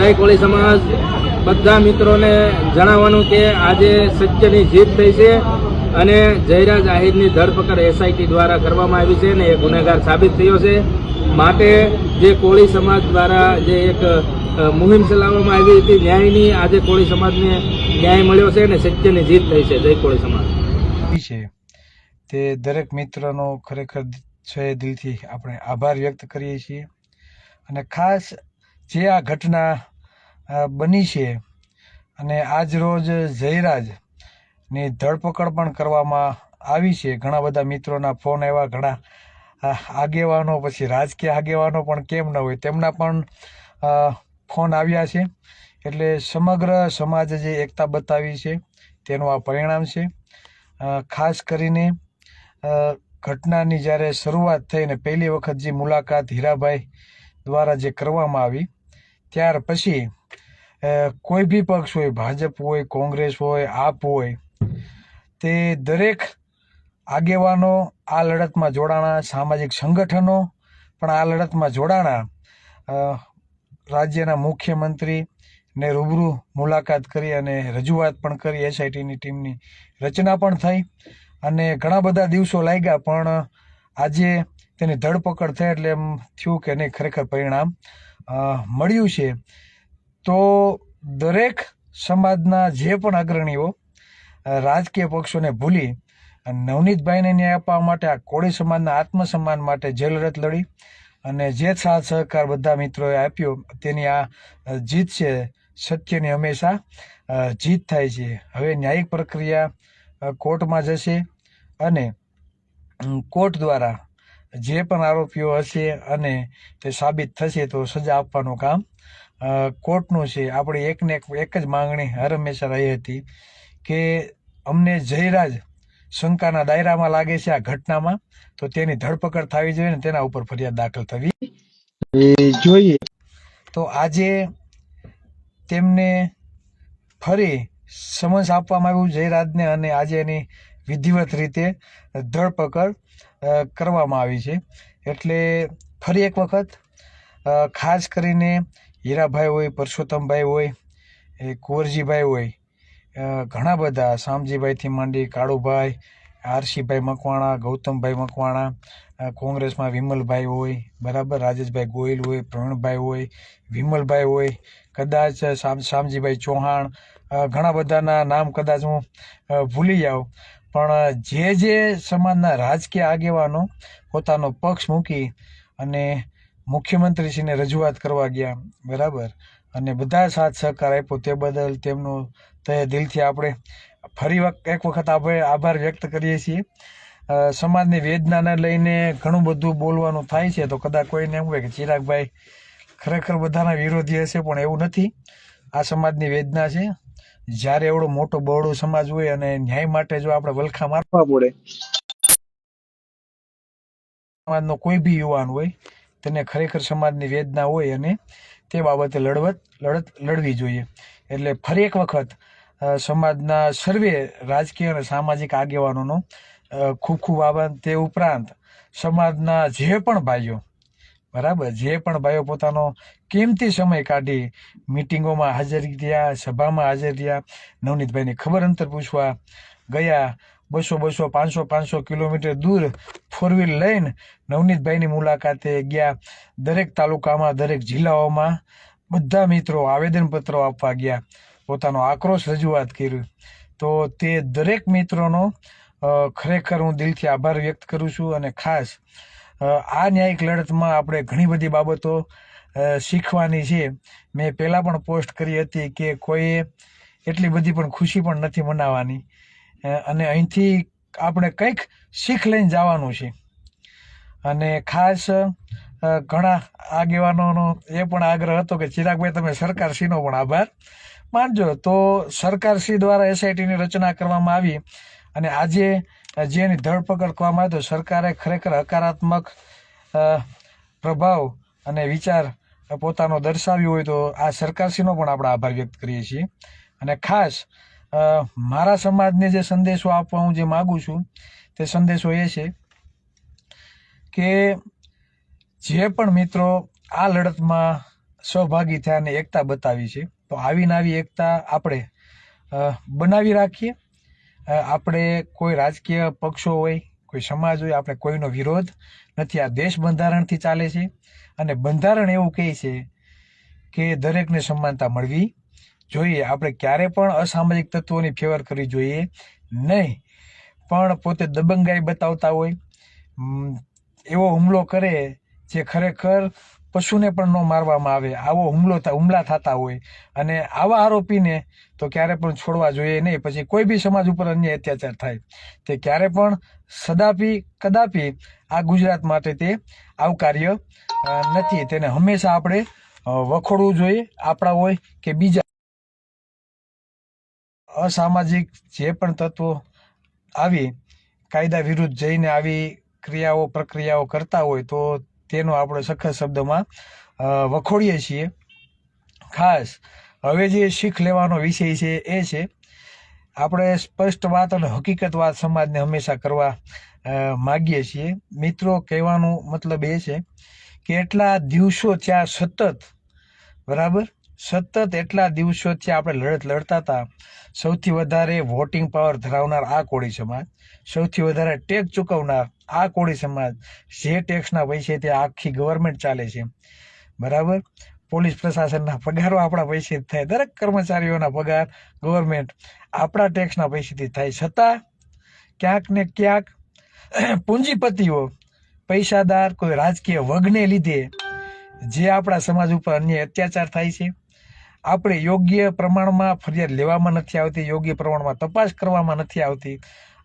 જય કોળી સમાજ. બધા મિત્રોને જણાવવાનું કે આજે સત્યની જીત થઈ છે અને જયરાજ આહિરની ધરપકડ એસઆઈટી દ્વારા કરવામાં આવી છે અને એ ગુનેગાર સાબિત થયો છે. માટે જે કોળી સમાજ દ્વારા જે એક મુહિમ ચલાવવામાં આવી હતી, ન્યાયની આજે કોળી સમાજને ન્યાય મળ્યો છે અને સત્યની જીત થઈ છે. જય કોળી સમાજ. છે. તે દરેક મિત્રનો ખરેખર છે દિલથી આપણે આભાર વ્યક્ત કરીએ છીએ. અને ખાસ જે આ ઘટના બની છે. અને આજ રોજ જયરાજની ધરપકડ પણ કરવામાં આવી છે. ઘણા બધા મિત્રોના ફોન આવ્યા, ઘણા આગેવાનો, પછી રાજકીય આગેવાનો પણ કેમ ન હોય તેમના પણ ફોન આવ્યા છે. એટલે સમગ્ર સમાજે જે એકતા બતાવી છે તેનું આ પરિણામ છે. ખાસ કરીને ઘટનાની જ્યારે શરૂઆત થઈને પહેલી વખત જે મુલાકાત હીરાભાઈ દ્વારા જે કરવામાં આવી, ત્યાર પછી કોઈ બી પક્ષ હોય, ભાજપ હોય, કોંગ્રેસ હોય, આપ હોય, તે દરેક આગેવાનો આ લડતમાં જોડાણા, સામાજિક સંગઠનો પણ આ લડતમાં જોડાણા રાજ્યના મુખ્યમંત્રી ને રૂબરૂ મુલાકાત કરી અને રજૂઆત પણ કરી, એસઆઈટીની ટીમની રચના પણ થઈ અને ઘણા બધા દિવસો લાગ્યા, પણ આજે તેની ધરપકડ થઈ એટલે એમ થયું કે નહીં, ખરેખર પરિણામ મળ્યું છે. તો દરેક સમાજના જે પણ અગ્રણીઓ રાજકીય પક્ષોને ભૂલી નવનીતભાઈને ન્યાય આપવા માટે, આ કોળી સમાજના આત્મસન્માન માટે જે લડી અને જે સાથ સહકાર બધા મિત્રોએ આપ્યો, તેની આ જીત છે, સત્યની હંમેશા જીત થાય છે. હવે ન્યાયિક પ્રક્રિયા કોર્ટમાં જશે અને કોર્ટ દ્વારા જે પણ આરોપીઓ હશે અને તે સાબિત થશે તો સજા આપવાનું કામ કોર્ટનું છે. આપણી એકને એક એક જ માંગણી હર હંમેશા રહી હતી કે અમને જયરાજ શંકાના દાયરામાં લાગે છે આ ઘટનામાં તો તેની ધરપકડ થવી જોઈએ ને તેના ઉપર ફરિયાદ દાખલ થવી જોઈએ. તો આજે તેમને ફરી સમન્સ આપવામાં આવ્યું જયરાજને અને આજે એની વિધિવત રીતે ધરપકડ કરવામાં આવી છે. એટલે ફરી એક વખત ખાસ કરીને હીરાભાઈ હોય, પરસોત્તમભાઈ હોય, એ કુંવરજીભાઈ હોય ઘણા બધા. શામજીભાઈથી માંડી કાળુભાઈ, આરસીભાઈ મકવાણા, ગૌતમભાઈ મકવાણા કોંગ્રેસમાં વિમલભાઈ હોય, બરાબર, રાજેશભાઈ ગોયલ હોય, પ્રવીણભાઈ હોય, વિમલભાઈ હોય, કદાચ શામ, શામજીભાઈ ચૌહાણ ઘણા બધાના નામ કદાચ હું ભૂલી જાઉં. પણ, જે જે સમાજના રાજકીય આગેવાનો પોતાનો પક્ષ મૂકી અને મુખ્યમંત્રીશ્રીને રજૂઆત કરવા ગયા, બરાબર? અને બધા સાથ સહકાર આપ્યો તે બદલ તેમનો તહે દિલથી આપણે ફરી એક વખત આપણે આભાર વ્યક્ત કરીએ છીએ. સમાજની વેદનાને લઈને ઘણું બધું બોલવાનું થાય છે, તો કદાચ કોઈને એમ હોય કે ચિરાગભાઈ ખરેખર બધાના વિરોધી હશે, પણ એવું નથી. આ સમાજની વેદના છે. જ્યારે એવડો મોટો બહોળો સમાજ હોય અને ન્યાય માટે જો આપણે વલખા મારવા પડે, સમાજનો કોઈ બી યુવાન હોય તેને ખરેખર સમાજની વેદના હોય અને તે બાબતે લડવત, લડત લડવી જોઈએ. એટલે ફરી એક વખત સમાજના સર્વે રાજકીય અને સામાજિક આગેવાનોનો ખૂબ ખૂબ આભાર. તે ઉપરાંત, સમાજના જે પણ ભાઈઓ, બરાબર, જે પણ ભાઈઓ પોતાનો કિંમતી સમય કાઢી મિટિંગોમાં હાજર રહ્યા સભામાં હાજર રહ્યા નવનીતભાઈને ખબર અંતર પૂછવા ગયા બસો બસો પાંચસો પાંચસો કિલોમીટર દૂર ફોર વ્હીલ લઈને નવનીતભાઈની મુલાકાતે ગયા. દરેક તાલુકામાં દરેક જિલ્લાઓમાં બધા મિત્રો આવેદનપત્રો આપવા ગયા. પોતાનો આક્રોશ રજૂઆત કર્યું તો તે દરેક મિત્રોનો ખરેખર હું દિલથી આભાર વ્યક્ત કરું છું અને ખાસ આ ન્યાયિક લડતમાં આપણે ઘણી બધી બાબતો શીખવાની છે. મેં પહેલાં પણ પોસ્ટ કરી હતી કે કોઈએ એટલી બધી પણ ખુશી પણ નથી મનાવવાની. અ, અને અહીંથી આપણે કંઈક શીખ લઈને જવાનું છે. અને ખાસ ઘણા આગેવાનોનો એ પણ આગ્રહ હતો કે, ચિરાગભાઈ, તમે સરકારશ્રીનો પણ આભાર. માનજો, તો સરકારશ્રી દ્વારા એસઆઈટીની રચના કરવામાં આવી અને આજે જેની ધરપકડ કરવામાં આવી, તો સરકારે ખરેખર હકારાત્મક પ્રભાવ અને વિચાર પોતાનો દર્શાવ્યો હોય, તો આ સરકારશ્રીનો પણ આપણે આભાર વ્યક્ત કરીએ છીએ. અને ખાસ મારા સમાજને જે સંદેશો આપવા હું જે માગું છું, તે સંદેશો એ છે કે જે પણ મિત્રો આ લડતમાં સહભાગી થયા અને એકતા બતાવી છે, તો આવીને આવી એકતા આપણે બનાવી રાખીએ. આપણે કોઈ રાજકીય પક્ષો હોય, કોઈ સમાજ હોય, આપણે કોઈનો વિરોધ નથી. આ દેશ બંધારણથી ચાલે છે અને બંધારણ એવું કહે છે કે દરેકને સમાનતા મળવી જોઈએ, આપણે ક્યારે પણ અસામાજિક તત્વોની ફેવર કરવી જોઈએ? નહીં. પણ પોતે દબંગાઈ બતાવતા હોય એવો હુમલો કરે જે ખરેખર પશુને પણ ન મારવામાં આવે. આવો હુમલો હુમલા થતા હોય. અને આવા આરોપીને તો ક્યારે પણ છોડવા જોઈએ નહીં. પછી કોઈ બી સમાજ ઉપર અન્ય અત્યાચાર થાય. તે ક્યારે પણ સદાપી, કદાપી આ ગુજરાત માટે તે આવકાર્ય નથી. તેને હંમેશા આપણે વખોડવું જોઈએ. આપણા હોય કે બીજા અસામાજિક જે પણ તત્વો આવી કાયદા વિરુદ્ધ જઈને આવી ક્રિયાઓ, પ્રક્રિયાઓ કરતા હોય તો તેનો આપણે સખત શબ્દમાં વખોડીએ છીએ. ખાસ હવે જે શીખ લેવાનો વિષય છે એ છે, આપણે સ્પષ્ટ વાત અને હકીકત વાત સમાજને હંમેશા કરવા માગીએ છીએ. મિત્રો, કહેવાનું મતલબ એ છે કે એટલા દિવસો ત્યાં સતત, બરાબર? સતત એટલા દિવસો ત્યાં આપણે લડત લડતા હતા. સૌથી વધારે વોટિંગ પાવર ધરાવનાર આ કોળી સમાજ, સૌથી વધારે ટેક્સ ચૂકવનાર આ કોળી સમાજ, જે ટેક્સના પૈસે તે આખી ગવર્મેન્ટ ચાલે છે. બરાબર? પોલીસ પ્રશાસનના પગારો આપણા પૈસે થાય, દરેક કર્મચારીઓના પગાર ગવર્મેન્ટ આપણા ટેક્સના પૈસેથી થાય. છતાં ક્યાંક ને ક્યાંક પૂંજીપતિઓ, પૈસાદાર કોઈ રાજકીય વગને લીધે જે આપણા સમાજ ઉપર અન્ય અત્યાચાર થાય છે. આપણે યોગ્ય પ્રમાણમાં ફરિયાદ લેવામાં નથી આવતી, યોગ્ય પ્રમાણમાં તપાસ કરવામાં નથી આવતી.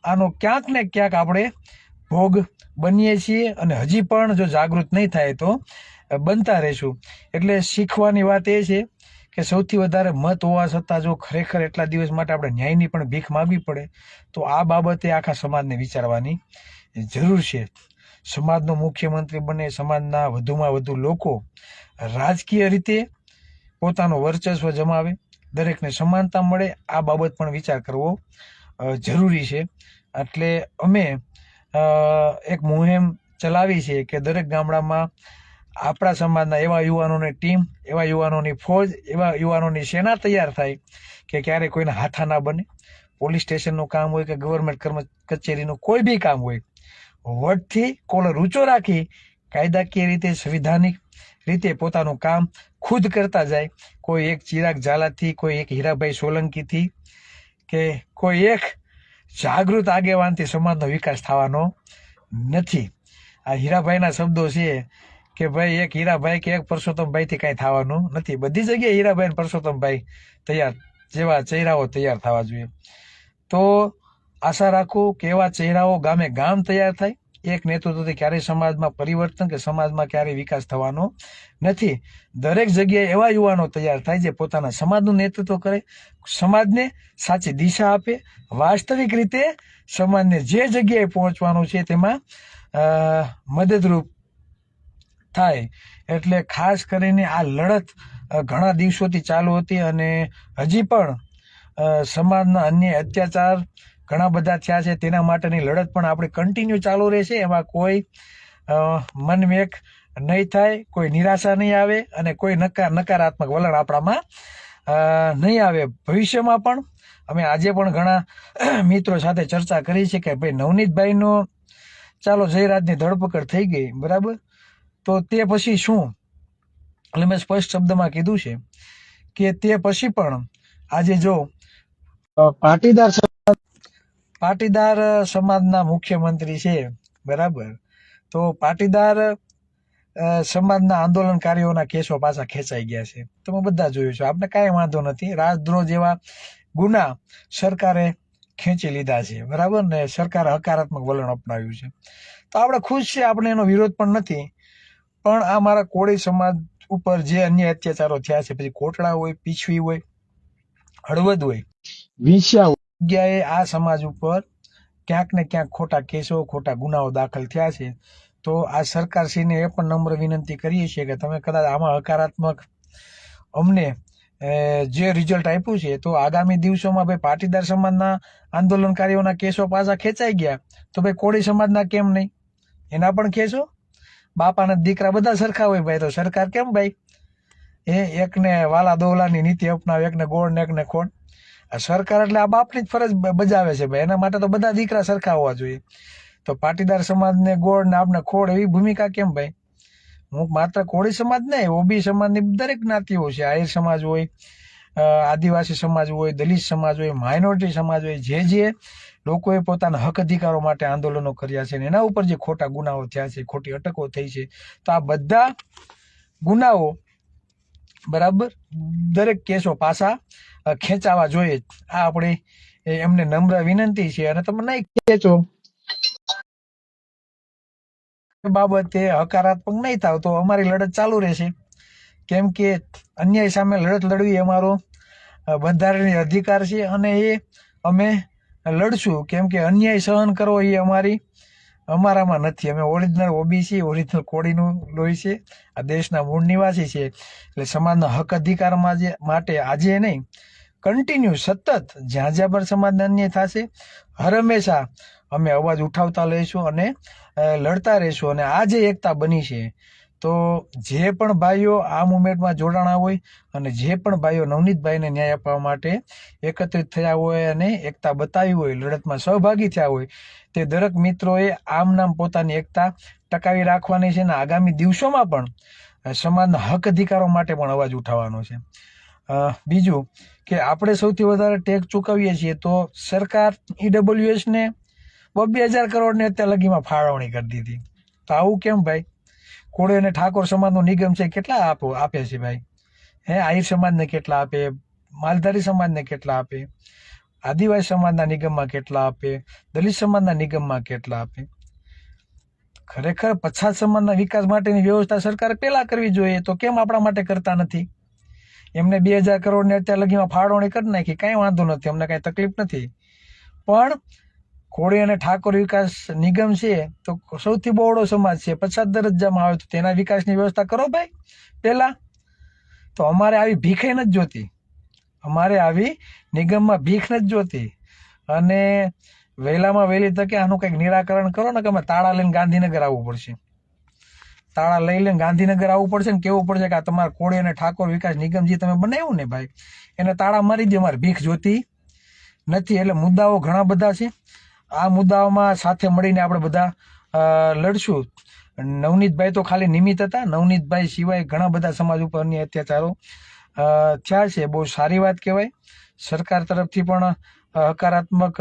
આનો ક્યાંક ને ક્યાંક આપણે ભોગ બનીએ છીએ અને હજી પણ જો જાગૃત નહીં થાય તો બનતા રહીશું. એટલે શીખવાની વાત એ છે કે સૌથી વધારે મત હોવા છતાં જો ખરેખર એટલા દિવસ માટે આપણે ન્યાયની પણ ભીખ માગવી પડે, તો આ બાબતે આખા સમાજને વિચારવાની જરૂર છે. સમાજનો મુખ્યમંત્રી બને, સમાજના વધુમાં વધુ લોકો રાજકીય રીતે પોતાનું વર્ચસ્વ જમાવે, દરેકને સમાનતા મળે, આ બાબત પણ વિચાર કરવો જરૂરી છે. એટલે અમે એક મુહિમ ચલાવી છે કે દરેક ગામડામાં આપણા સમાજના એવા યુવાનોની ટીમ, એવા યુવાનોની ફોજ, એવા યુવાનોની સેના તૈયાર થાય કે ક્યારે કોઈને હાથા ના બને. પોલીસ સ્ટેશનનું કામ હોય કે ગવર્મેન્ટ કર્મ, કચેરીનું કોઈ બી કામ હોય વટથી કોલર ઊંચો રાખી કાયદાકીય રીતે સંવિધાનિક રીતે પોતાનું કામ ખુદ કરતા જાય. કોઈ એક ચિરાગ ઝાલાથી, કોઈ એક હીરાભાઈ સોલંકીથી કે કોઈ એક જાગૃત આગેવાનથી સમાજનો વિકાસ થવાનો નથી. આ હીરાભાઈના શબ્દો છે કે ભાઈ એક હીરાભાઈ કે એક પરસોત્તમભાઈથી કાંઈ થવાનું નથી. બધી જગ્યાએ હીરાભાઈ અને પરસોત્તમભાઈ તૈયાર, જેવા ચહેરાઓ તૈયાર થવા જોઈએ. તો આશા રાખું કે એવા ચહેરાઓ ગામે ગામ તૈયાર થાય. એક નેતૃત્વથી ક્યારેય સમાજમાં પરિવર્તન કે સમાજમાં ક્યારેય વિકાસ થવાનો નથી. દરેક જગ્યાએ એવા યુવાનો તૈયાર થાય જે પોતાના સમાજનું નેતૃત્વ કરે, સમાજને સાચી દિશા આપે, વાસ્તવિક રીતે સમાજને જે જગ્યાએ પહોંચવાનું છે તેમાં મદદરૂપ થાય. એટલે ખાસ કરીને આ લડત ઘણા દિવસોથી ચાલુ હતી અને હજી પણ સમાજના અન્ય અત્યાચાર ઘણા બધા થયા છે. તેના માટેની લડત પણ આપણે કન્ટિન્યુ ચાલુ રહેશે. એમાં કોઈ મનમેક નહીં થાય, કોઈ નિરાશા નહીં આવે અને કોઈ નકાર નકારાત્મક વલણ આપણામાં નહીં આવે. ભવિષ્યમાં પણ અમે આજે પણ ઘણા મિત્રો સાથે ચર્ચા કરી છે કે ભાઈ નવનીતભાઈનો ચાલો જયરાજની ધરપકડ થઈ ગઈ, બરાબર? તો તે પછી શું? એટલે મેં સ્પષ્ટ શબ્દમાં કીધું છે કે તે પછી પણ આજે જો પાટીદાર પાટીદાર સમાજના મુખ્યમંત્રી છે બરાબર? તો પાટીદાર સમાજના આંદોલનકારીઓના કેસો પાછા ખેંચાઈ ગયા છે. તમે બધા જોયું છો. આપણે કાંઈ વાંધો નથી. રાજદ્રોહ જેવા ગુના સરકારે ખેંચી લીધા છે બરાબર? ને સરકારે હકારાત્મક વલણ અપનાવ્યું છે. તો આપણે ખુશ છે આપણે એનો વિરોધ પણ નથી. પણ આ મારા કોળી સમાજ ઉપર જે અન્ય અત્યાચારો થયા છે પછી કોટડા હોય પીછવી હોય હળવદ હોય હોય, જગ્યાએ આ સમાજ ઉપર ક્યાંક ને ક્યાંક ખોટા કેસો, ખોટા ગુનાઓ દાખલ થયા છે. તો આ સરકારશ્રીને એ પણ નમ્ર વિનંતી કરીએ છીએ કે તમે કદાચ આમાં હકારાત્મક અમને જે રિઝલ્ટ આપ્યું છે, તો આગામી દિવસોમાં ભાઈ પાટીદાર સમાજના આંદોલનકારીઓના કેસો પાછા ખેંચાઈ ગયા, તો ભાઈ કોળી સમાજના કેમ નહીં? એના પણ કેસો? બાપાના દીકરા બધા સરખા હોય ભાઈ, તો સરકાર કેમ ભાઈ? એ એકને વાલા દોલાની નીતિ અપનાવે, એકને ગોળ ને એકને આ સરકાર એટલે આ બાપની જ ફરજ બજાવે છે ભાઈ. એના માટે તો બધા દીકરા સરખા હોવા જોઈએ. તો પાટીદાર સમાજને ગોળ ને આપને ખોળ એવી ભૂમિકા કેમ ભાઈ? હું માત્ર કોળી સમાજ નહીં, ઓબી સમાજની દરેક જ્ઞાતિઓ છે. આહિર સમાજ હોય આદિવાસી સમાજ હોય, દલિત સમાજ હોય, માઇનોરિટી સમાજ હોય, જે જે લોકોએ પોતાના હક અધિકારો માટે આંદોલનો કર્યા છે એના ઉપર જે ખોટા ગુનાઓ થયા છે, ખોટી અટકો થઈ છે, તો આ બધા ગુનાઓ બરાબર? દરેક કેસો પાછા ખેંચાવા જોઈએ. આ આપણે એમને નમ્ર વિનંતી છે. અને તમે નહીં ખેંચો. બાબતે હકારાત્મક નહીં થાવ તો અમારી લડત ચાલુ રહેશે. કેમ કે અન્યાય સામે લડત લડવી અમારો બંધારણીય અધિકાર છે અને એ અમે લડશું. કેમ કે અન્યાય સહન કરવો એ અમારી અમારામાં નથી. અમે ઓરિજિનલ ઓબીસી ઓરિજિનલ કોડીનું લોહી છે. આ દેશના મૂળ નિવાસી છે. એટલે સમાજના હક અધિકારમાં જે, માટે આજે નહીં કન્ટિન્યુ સતત જ્યાં જ્યાં પણ સમાજને અન્યાય થશે. હર હંમેશા અમે અવાજ ઉઠાવતા રહીશું અને લડતા રહીશું અને આ જે એકતા બની છે, તો જે પણ ભાઈઓ આ મુમેન્ટમાં જોડાણા હોય અને જે પણ ભાઈઓ નવનીતભાઈને ન્યાય આપવા માટે એકત્રિત થયા હોય અને એકતા બતાવી હોય, લડતમાં સહભાગી થયા હોય તે દરેક મિત્રોએ આમ નામ પોતાની એકતા ટકાવી રાખવાની છે અને આગામી દિવસોમાં પણ સમાજના હક અધિકારો માટે પણ અવાજ ઉઠાવવાનો છે. બીજું કે આપણે સૌથી વધારે ટેક્સ ચૂકવીએ છીએ તો સરકાર ઈડબ્લ્યુએસને બબ્બે હજાર કરોડને અત્યાર લગીમાં ફાળવણી કરી દીધી. તો આવું કેમ ભાઈ? કોળે અને ઠાકોર સમાજનો નિગમ છે કેટલા આપો, આપે છે ભાઈ? હે, આહિર સમાજને કેટલા આપે? માલધારી સમાજને કેટલા આપે? આદિવાસી સમાજના નિગમમાં કેટલા આપે, દલિત સમાજના નિગમમાં કેટલા આપે? ખરેખર પછાત સમાજના વિકાસ માટેની વ્યવસ્થા સરકારે પહેલા કરવી જોઈએ તો કેમ આપણા માટે કરતા નથી? એમને બે હજાર કરોડ ને અત્યાર લગીમાં ફાળવણી કરી નાખી, કાંઈ વાંધો નથી, અમને કાંઈ તકલીફ નથી. પણ કોળી અને ઠાકોર વિકાસ નિગમ છે તો સૌથી બહોળો સમાજ છે, પછાત દરજ્જામાં આવે તો તેના વિકાસની વ્યવસ્થા કરો ભાઈ પહેલાં તો અમારે આવી ભીખે નથી જોતી. અમારે આવી નિગમમાં ભીખ નથી જોતી. અને વહેલામાં વહેલી તકે આનું કંઈક નિરાકરણ કરો ને કે અમે તાળા લઈને ગાંધીનગર આવવું પડશે. તાળા લઈ લઈને ગાંધીનગર આવવું પડશે ને કેવું પડશે કે આ તમારા કોળી અને ઠાકોર વિકાસ નિગમ જે તમે બનાવ્યું ને ભાઈ? એને તાળા મારી દે, અમારે ભીખ જોતી નથી. એટલે મુદ્દાઓ ઘણા બધા છે. આ મુદ્દાઓમાં સાથે મળીને આપણે બધા લડશું. નવનીતભાઈ તો ખાલી નિમિત્ત હતા. નવનીતભાઈ સિવાય ઘણા બધા સમાજ ઉપરની અત્યાચારો થયા છે. બહુ સારી વાત કહેવાય. સરકાર તરફથી પણ હકારાત્મક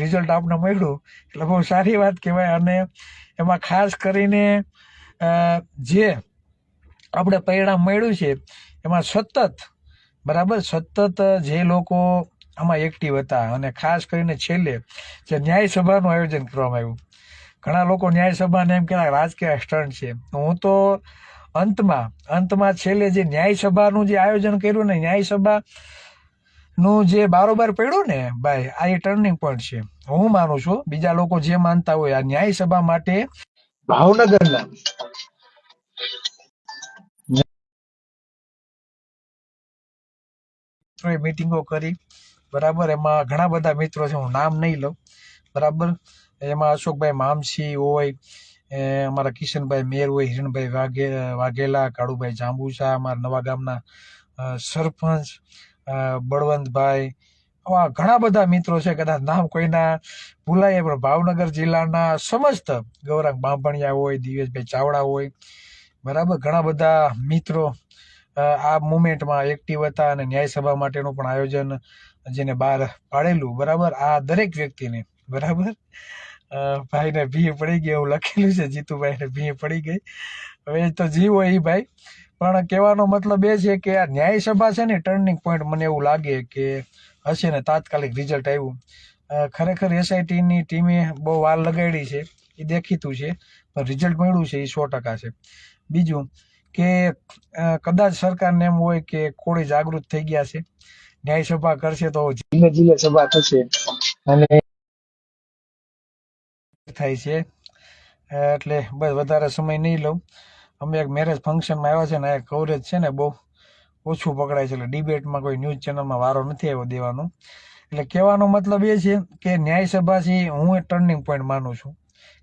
રિઝલ્ટ આપણે મળ્યું. એટલે બહુ સારી વાત કહેવાય. અને એમાં ખાસ કરીને જે આપણે પરિણામ મળ્યું છે, એમાં સતત, બરાબર? સતત જે લોકો આમાં એક્ટિવ હતા અને ખાસ કરીને છેલ્લે જે ન્યાયસભાનું આયોજન કરવામાં આવ્યું. ઘણા લોકો ન્યાયસભાને એમ કહેવાય, રાજકીય સ્ટન્ટ છે. હું તો અંતમાં અંતમાં છેલ્લે જે ન્યાય સભાનું જે આયોજન કર્યું ને ન્યાય સભા નું જે બારોબાર પડ્યું ને, ભાઈ, આ એ ટર્નિંગ પોઈન્ટ છે. હું માનું છું, બીજા લોકો જે માનતા હોય, આ ન્યાય સભા માટે ભાવનગરના મિત્રોએ મિટિંગો કરી. બરાબર, એમાં ઘણા બધા મિત્રો છે, હું નામ નહીં લઉં. બરાબર, એમાં અશોકભાઈ મામસી હોય એ અમારા કિશનભાઈ મેર હોય હિરણભાઈ વાઘે, વાઘેલા, કાળુભાઈ જાંબુસા, અમારા નવા ગામના સરપંચ બળવંતભાઈ, આવા ઘણા બધા મિત્રો છે, કદાચ નામ કોઈના ભૂલાય, પણ ભાવનગર જિલ્લાના સમસ્ત ગૌરાંગ બાંભણિયા હોય દિવેશભાઈ ચાવડા હોય, બરાબર, ઘણા બધા મિત્રો આ મુમેન્ટમાં એક્ટિવ હતા અને ન્યાયસભા માટેનું પણ આયોજન જેને બહાર પાડેલું, બરાબર, આ દરેક વ્યક્તિને, બરાબર? ભાઈને ભી પડી ગઈ એવું લખેલું છે, જીતુભાઈને ભી પડી ગઈ. હવે તો જીવો એ ભાઈ. પણ કહેવાનો મતલબ એ છે કે આ ન્યાય સભા છે ને, ટર્નિંગ પોઈન્ટ મને એવું લાગે કે હશે ને, તાત્કાલિક રિઝલ્ટ આવ્યું. ખરેખર એસઆઈટીની ટીમે બહુ વાર લગાડી છે એ દેખીતું છે, પણ રિઝલ્ટ મળ્યું છે એ સો ટકા છે. બીજું કે કદાચ સરકારને એમ હોય કે કોળી જાગૃત થઈ ગયા છે, ન્યાય સભા કરશે તો જિલ્લે જિલ્લે સભા થશે. અને થાય છે. એટલે બસ વધારે સમય નહીં લઉં. અમે એક મેરેજ ફંક્શનમાં આવ્યા છે ને આ કવરેજ છે ને બહુ ઓછું પકડાય છે. એટલે ડિબેટમાં કોઈ ન્યૂઝ ચેનલમાં વારો નથી આવ્યો દેવાનો. એટલે કહેવાનો મતલબ એ છે કે ન્યાય સભાથી હું એ ટર્નિંગ પોઈન્ટ માનું છું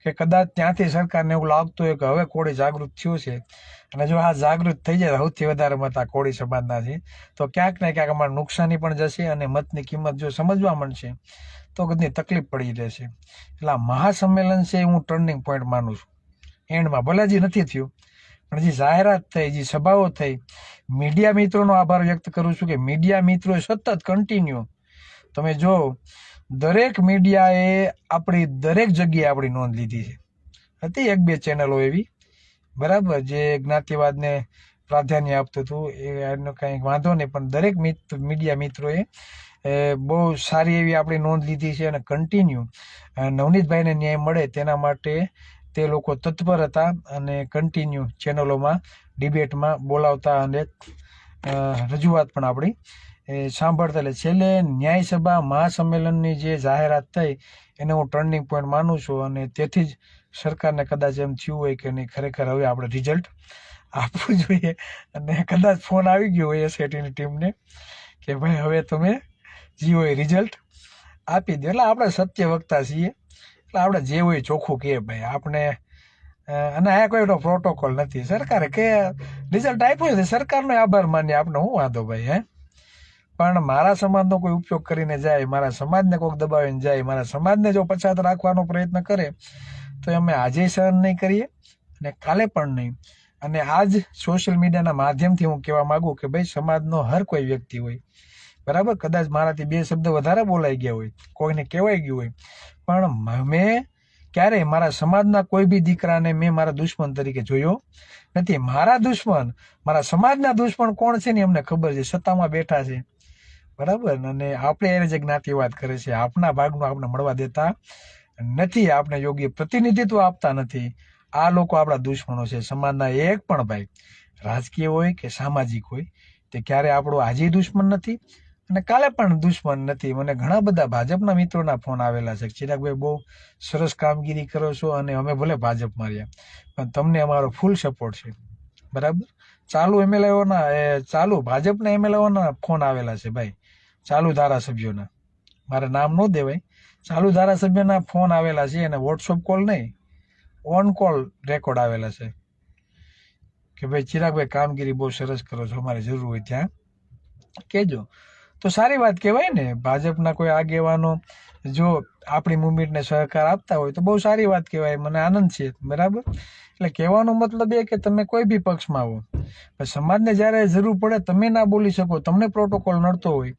કે કદાચ ત્યાંથી સરકારને એવું લાગતું હોય કે હવે કોળે જાગૃત થયું છે. અને જો આ જાગૃત થઈ જાય, સૌથી વધારે મત આ કોળી સમાજના છે, તો ક્યાંક ને ક્યાંક અમારે નુકસાની પણ જશે અને મતની કિંમત જો સમજવા મળશે, તો કદની તકલીફ પડી રહેશે. એટલે આ મહાસંમેલન છે હું ટર્નિંગ પોઈન્ટ માનું છું. એન્ડમાં ભલે હજી નથી થયું, પણ જે જાહેરાત થઈ જે સભાઓ થઈ. મીડિયા મિત્રોનો આભાર વ્યક્ત કરું છું કે મીડિયા મિત્રો સતત કન્ટિન્યુ તમે જો, દરેક મીડિયાએ આપણી દરેક જગ્યાએ આપણી નોંધ લીધી છે. હતી એક બે ચેનલો એવી બરાબર, જે જ્ઞાતિવાદને પ્રાધાન્ય આપતું હતું, એ એનો કંઈ વાંધો નહીં, પણ દરેક મીડિયા મિત્રોએ બહુ સારી એવી આપણી નોંધ લીધી છે અને કન્ટિન્યુ નવનીતભાઈને ન્યાય મળે તેના માટે તે લોકો તત્પર હતા અને કન્ટિન્યુ ચેનલોમાં, ડિબેટમાં બોલાવતા અને રજૂઆત પણ આપણી સાંભળતા એટલે છેલ્લે ન્યાયસભા મહાસંમેલનની જે જાહેરાત થઈ, એને હું ટર્નિંગ પોઈન્ટ માનું છું અને તેથી જ સરકારને કદાચ એમ થયું હોય કે નહીં, ખરેખર હવે આપણે રિઝલ્ટ આપવું જોઈએ. અને કદાચ ફોન આવી ગયો હોય એસઆઈટીની ટીમને કે ભાઈ હવે તમે જે હોય રિઝલ્ટ આપી દો. એટલે આપણે સત્ય વક્તા છીએ. એટલે આપણે જે હોય ચોખ્ખું કહે ભાઈ. આપણે અને આ કોઈનો પ્રોટોકોલ નથી. સરકારે કે રિઝલ્ટ આપ્યું છે. સરકારનો આભાર માન્ય આપણે હું વાંધો ભાઈ, હે? પણ મારા સમાજનો કોઈ ઉપયોગ કરીને જાય, મારા સમાજને કોઈક દબાવીને જાય, મારા સમાજને જો પછાત રાખવાનો પ્રયત્ન કરે તો અમે આજે સહન નહીં કરીએ અને કાલે પણ નહીં. અને આજ સોશિયલ મીડિયાના માધ્યમથી હું કહેવા માંગુ કે ભાઈ, સમાજનો હર કોઈ વ્યક્તિ હોય, બરાબર? કદાચ મારાથી બે શબ્દ વધારે બોલાઈ ગયા હોય, કોઈને કહેવાઈ ગયું હોય, પણ મેં ક્યારેય મારા સમાજના કોઈ બી દીકરાને મેં મારા દુશ્મન તરીકે જોયો નથી. મારા દુશ્મન, મારા સમાજના દુશ્મન કોણ છે ને એમને ખબર છે? સત્તામાં બેઠા છે. બરાબર? અને આપણે એને જે જ્ઞાતિવાદ કરે છે, આપના ભાગનું આપણે મળવા દેતા નથી, આપણે યોગ્ય પ્રતિનિધિત્વ આપતા નથી. આ લોકો આપણા દુશ્મનો છે, સમાજના એક પણ ભાઈ. રાજકીય હોય કે સામાજિક હોય, તે ક્યારે આપણો આજે દુશ્મન નથી અને કાલે પણ દુશ્મન નથી. મને ઘણા બધા ભાજપના મિત્રોના ફોન આવેલા છે ચિરાગભાઈ, બહુ સરસ કામગીરી કરો છો અને અમે ભલે ભાજપ માર્યા, પણ તમને અમારો ફૂલ સપોર્ટ છે. બરાબર? ચાલુ એમએલએઓના એ ચાલુ ભાજપના એમએલએઓના ફોન આવેલા છે ભાઈ. ચાલુ ધારાસભ્યોના. મારે નામ ન દેવાય. ચાલુ ધારાસભ્યના ફોન આવેલા છે અને વોટ્સઅપ કોલ નહીં ઓન કોલ રેકોર્ડ આવેલા છે. કે ભાઈ, ચિરાગભાઈ, કામગીરી બહુ સરસ કરો છો, અમારે જરૂર હોય ત્યાં. કહેજો. તો સારી વાત કહેવાય ને, ભાજપના કોઈ આગેવાનો જો આપણી મુવમેન્ટને સહકાર આપતા હોય તો બહુ સારી વાત કહેવાય, મને આનંદ છે, બરાબર? એટલે કહેવાનો મતલબ એ કે તમે કોઈ બી પક્ષમાં પણ સમાજને જ્યારે જરૂર પડે, તમે ના બોલી શકો, તમને પ્રોટોકોલ નડતો હોય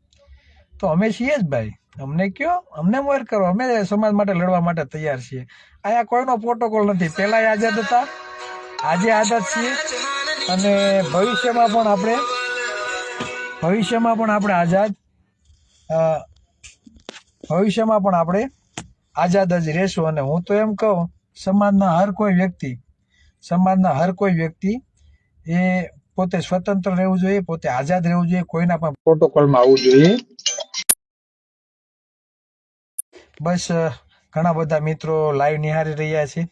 તો અમે છીએ જ ભાઈ. અમને કયો? અમને મોર કરો. અમે સમાજ માટે લડવા માટે તૈયાર છીએ. અહીંયા કોઈનો પ્રોટોકોલ નથી. પહેલા આઝાદ હતા. આજે આઝાદ છીએ. અને ભવિષ્યમાં પણ આપણે, ભવિષ્યમાં પણ આપણે આઝાદ ભવિષ્યમાં પણ આપણે આઝાદ જ રહેશું. અને હું તો એમ કહું, સમાજના હર કોઈ વ્યક્તિ, સમાજના હર કોઈ વ્યક્તિ એ પોતે સ્વતંત્ર રહેવું જોઈએ, પોતે આઝાદ રહેવું જોઈએ, કોઈના પણ પ્રોટોકોલમાં આવવું જોઈએ. બસ ઘણા બધા મિત્રો લાઈવ નિહાળી રહ્યા છે.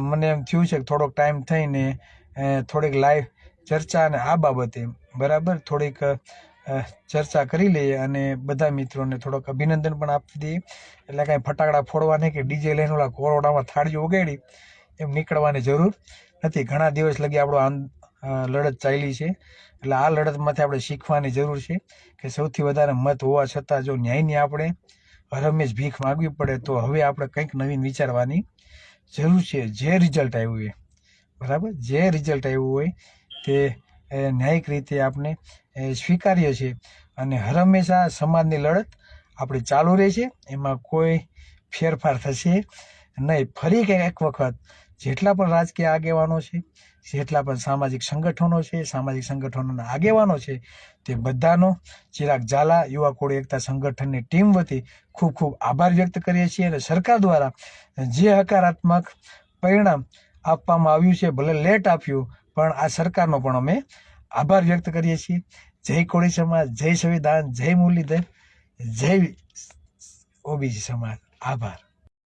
મને એમ થયું છે કે થોડોક ટાઈમ થઈને થોડીક લાઈવ ચર્ચા અને આ બાબતે, બરાબર? થોડીક ચર્ચા કરી લઈએ અને બધા મિત્રોને થોડોક અભિનંદન પણ આપી દઈએ. એટલે કાંઈ ફટાકડા ફોડવા નહીં કે ડીજે લઈને ઓલા કોરોડામાં થાળીઓ ઉગાડી, એમ નીકળવાની જરૂર નથી. ઘણા દિવસ લગી આપણો લડત ચાલી છે. એટલે આ લડતમાંથી આપણે શીખવાની જરૂર છે કે સૌથી વધારે મત હોવા છતાં જો ન્યાયની આપણે હરમેશ ભીખ માગવી પડે તો હવે આપણે કંઈક નવીન વિચારવાની જરૂર છે. જે રિઝલ્ટ આવ્યું એ. બરાબર? જે રિઝલ્ટ આવ્યું હોય તે ન્યાયિક રીતે આપણે સ્વીકારીએ સ્વીકાર્ય છે અને હંમેશા સમાજની લડત આપણે ચાલુ રહેશે એમાં કોઈ ફેરફાર થશે નહીં. ફરી એક વખત જેટલા પણ રાજકીય આગેવાનો છે જેટલા પણ સામાજિક સંગઠનો છે, સામાજિક સંગઠનોના આગેવાનો છે, તે બધાનો ચિરાગ ઝાલા યુવા કોળી એકતા સંગઠનની ટીમ વતી ખૂબ ખૂબ આભાર વ્યક્ત કરીએ છીએ અને સરકાર દ્વારા જે હકારાત્મક પરિણામ આપવામાં આવ્યું છે, ભલે લેટ આપ્યું, પણ આ સરકારનો પણ અમે આભાર વ્યક્ત કરીએ છીએ. જય કોળી સમાજ, જય સંવિધાન, જય મુરલીધર, જય ઓબીસી સમાજ. આભાર.